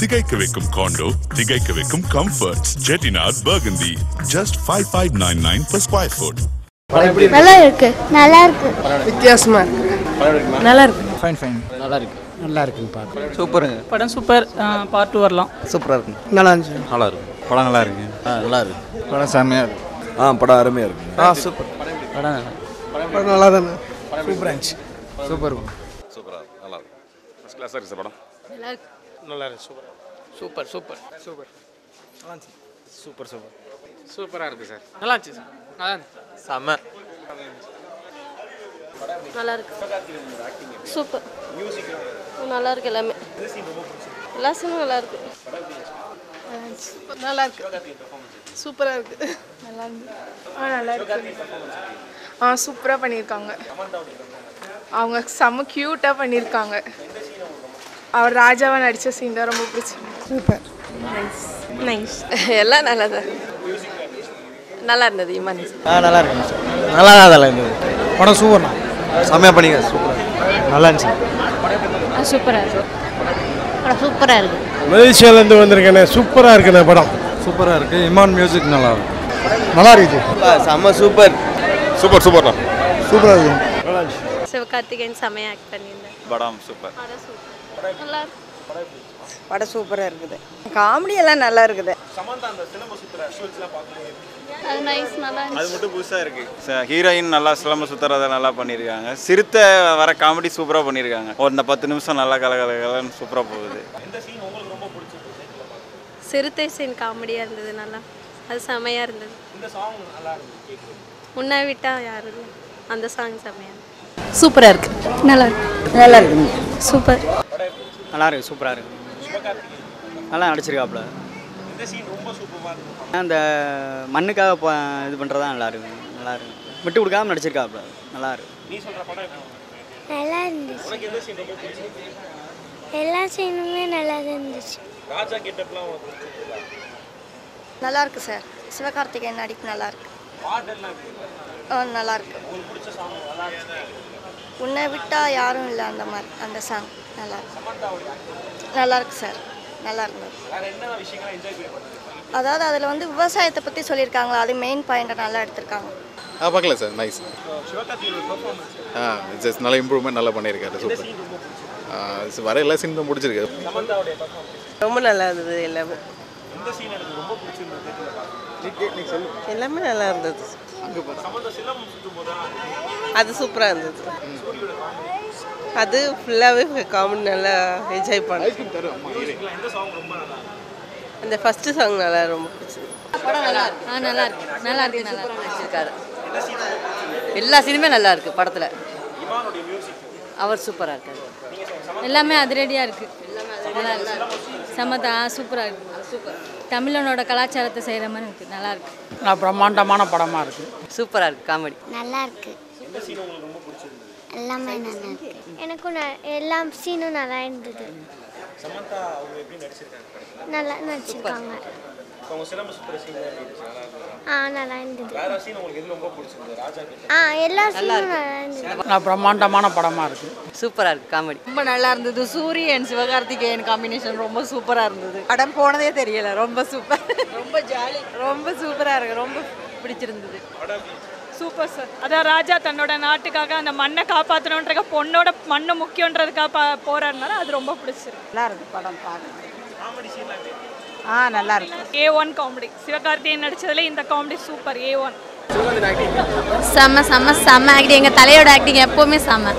திகைக்க வைக்கும் காண்டோ திகைக்க வைக்கும் comfort Chettinad burgundy just five five nine nine per square foot நல்லா இருக்கு? நல்லா இருக்கு வித்தியாசமா இருக்கு. நல்லா இருக்கு ஃபைன் ஃபைன் நல்லா இருக்கு நல்லா இருக்குங்க பார்க்க சூப்பருங்க. படம் சூப்பர். பார்ட் டூ வரலாம். சூப்பராக இருக்கு. நல்லா இருந்துச்சு. நல்லா இருக்கு படம் நல்லா இருக்கு. ஆ நல்லா இருக்கு. படம் செம்மையாக இருக்கு. ஆ படம் அருமையாக இருக்கு. ஆ சூப்பர். படம் நல்லா படம் நல்லா தானே? சூப்பராக இருந்துச்சு. சூப்பர் சூப்பராக நல்லா இருக்கு. ஃபஸ்ட் கிளாஸாக இருக்கு படம். நல்லா இருக்கு super super super. Super. Super super. சூப்பராக இருக்கு சார். நல்லா இருந்துச்சு சார் நல்லா இருந்துச்சு செம்ம நல்லா இருக்கு சூப்பர். நல்லா இருக்கு எல்லாமே. எல்லா சீனும் நல்லா இருக்கு நல்லா இருக்கு சூப்பராக இருக்கு நல்லா இருந்து ஆ நல்லா இருக்கு ஆ சூப்பராக பண்ணியிருக்காங்க. அவங்க செம்ம க்யூட்டாக பண்ணியிருக்காங்க. அவர் ராஜாவா நடித்த சீன் தான் ரொம்ப பிடிச்சிருக்கு. சூப்பர். நைஸ் எல்லாம் நல்லா தான் நல்லா இருந்தது இமான் ஆ நல்லா இருக்கு நல்லா தான் நல்லா இருந்தது. படம் சூப்பர்ண்ணா செம்மையாக பண்ணிங்க சூப்பர் நல்லா இருந்துச்சு. சூப்பராக இருக்கு. படம் சூப்பராக இருக்கு. மலேசியாலேருந்து வந்திருக்கேனே சூப்பராக இருக்குண்ணே படம். சூப்பராக இருக்கு. இமான் மியூசிக் நல்லா இருக்கு. நல்லா இருக்குது செம்ம சூப்பர் சூப்பர் சூப்பர்ண்ணா சூப்பராக இருக்கு. சிவகார்த்திகேயன் செமையாக ஆக்ட் பண்ணியிருந்தேன் படம் சூப்பர் படம் சூப்பர் நல்லா படம் சூப்பராக இருக்குது. காமெடி எல்லாம் நல்லா இருக்குது. அது நைஸ் நல்லா அது மட்டும் புதுசாக இருக்கு. ஹீரோயின் நல்லா சிலம்ப சுத்துறத நல்லா பண்ணியிருக்காங்க. சிறுத்தை வர காமெடி சூப்பராக பண்ணியிருக்காங்க. ஒரு இந்த பத்து நிமிஷம் நல்லா கல கல கலன்னு சூப்பராக போகுது. சிறுத்தை சீன் காமெடியாக இருந்தது நல்லா. அது செமையாக இருந்தது. முன்ன விட்டா யாரும் இல்லை. அந்த சாங் செமையாக சூப்பராக இருக்கு. நல்லா இருக்கு. நல்லா இருக்குங்க சூப்பர். நல்லா இருக்கு சூப்பராக இருக்கு. நல்லா நடிச்சிருக்காப்புல அந்த மண்ணுக்காக போ இது பண்ணுறதா நல்லா இருக்கு. நல்லா இருக்கு. விட்டு கொடுக்காம நடிச்சிருக்காப்புல நல்லா இருக்கு. நல்லா இருந்துச்சு. எல்லா சீனுமே நல்லா தான் இருந்துச்சு நல்லா இருக்கு சார். சிவகார்த்திகேயன் நடிப்பு நல்லா இருக்கு. நல்லா இருக்கு உன்னை விட்டா யாரும் இல்லை அந்த மாதிரி அந்த சாங் நல்லா இருக்கு நல்லா இருக்கு சார் நல்லா இருந்தது அதாவது அதில் வந்து விவசாயத்தை பற்றி சொல்லியிருக்காங்களா அது மெயின் பாயிண்ட்டை நல்லா எடுத்திருக்காங்க. ஆ பார்க்கல சார் நைஸ் ஆ ஜஸ்ட் நல்ல இம்ப்ரூவ்மெண்ட் நல்லா பண்ணியிருக்காரு சூப்பர் வர எல்லா சீனும் முடிச்சிருக்கு. ரொம்ப நல்லா இருந்தது எல்லாமே. எல்லாமே நல்லா இருந்தது. அது சூப்பராக இருந்தது. அது ஃபுல்லாகவே காமெடி நல்லா என்ஜாய் பண்ண அந்த ஃபஸ்ட்டு சாங் நல்லா ரொம்ப பிடிச்சது. படம் நல்லா இருக்கு. ஆ நல்லா இருக்கு. நல்லா இருக்கு நல்லா நடிச்சிருக்காரு. எல்லா சீனுமே நல்லா இருக்கு படத்தில். அவர் சூப்பராக இருக்காரு. எல்லாமே அதிரடியாக இருக்கு. நல்லா இருக்கு. சமதா சூப்பராக இருக்கு. சூப்பர். தமிழனோட கலாச்சாரத்தை செய்கிற மாதிரி இருக்கு. நல்லா இருக்கு. நான் பிரம்மாண்டமான படமாக இருக்கு. சூப்பராக இருக்கு காமெடி. நல்லா இருக்கு. எல்லாமே நல்லா இருக்கு. எனக்கும் ந- எல்லா சீனும் நல்லா இருந்தது. நல்லா நடிச்சிருக்காங்க. ஆ நல்லா இருந்தது. ஆ எல்லா சீனும் நல்லா இருந்தது. நான் பிரம்மாண்டமான படமாக இருக்கு. சூப்பராக இருக்கு காமெடி ரொம்ப நல்லா இருந்தது. சூரியன் சிவகார்த்திகேயன் காம்பினேஷன் ரொம்ப சூப்பராக இருந்தது. படம் போனதே தெரியல. ரொம்ப சூப்பர் ரொம்ப ஜாலி ரொம்ப சூப்பராக இருக்கு. ரொம்ப பிடிச்சிருந்தது. சூப்பர் சார் அதான் ராஜா தன்னோட நாட்டுக்காக அந்த மண்ணை காப்பாற்றணுன்ற பொண்ணோட மண்ணு முக்கியன்றதுக்காக பா- போராடினாரு அது ரொம்ப பிடிச்சிருக்கு. நல்லா இருக்கு படம் பார்க்க ஆ நல்லா இருக்கு. ஏ ஒன் காமெடி சிவகார்த்திகேயன் நடிச்சதுல இந்த காமெடி சூப்பர் ஏ ஒன் செம்ம செம்ம செம்ம ஆக்டிங் எங்கள் தலையோட ஆக்டிங் எப்போவுமே செம்ம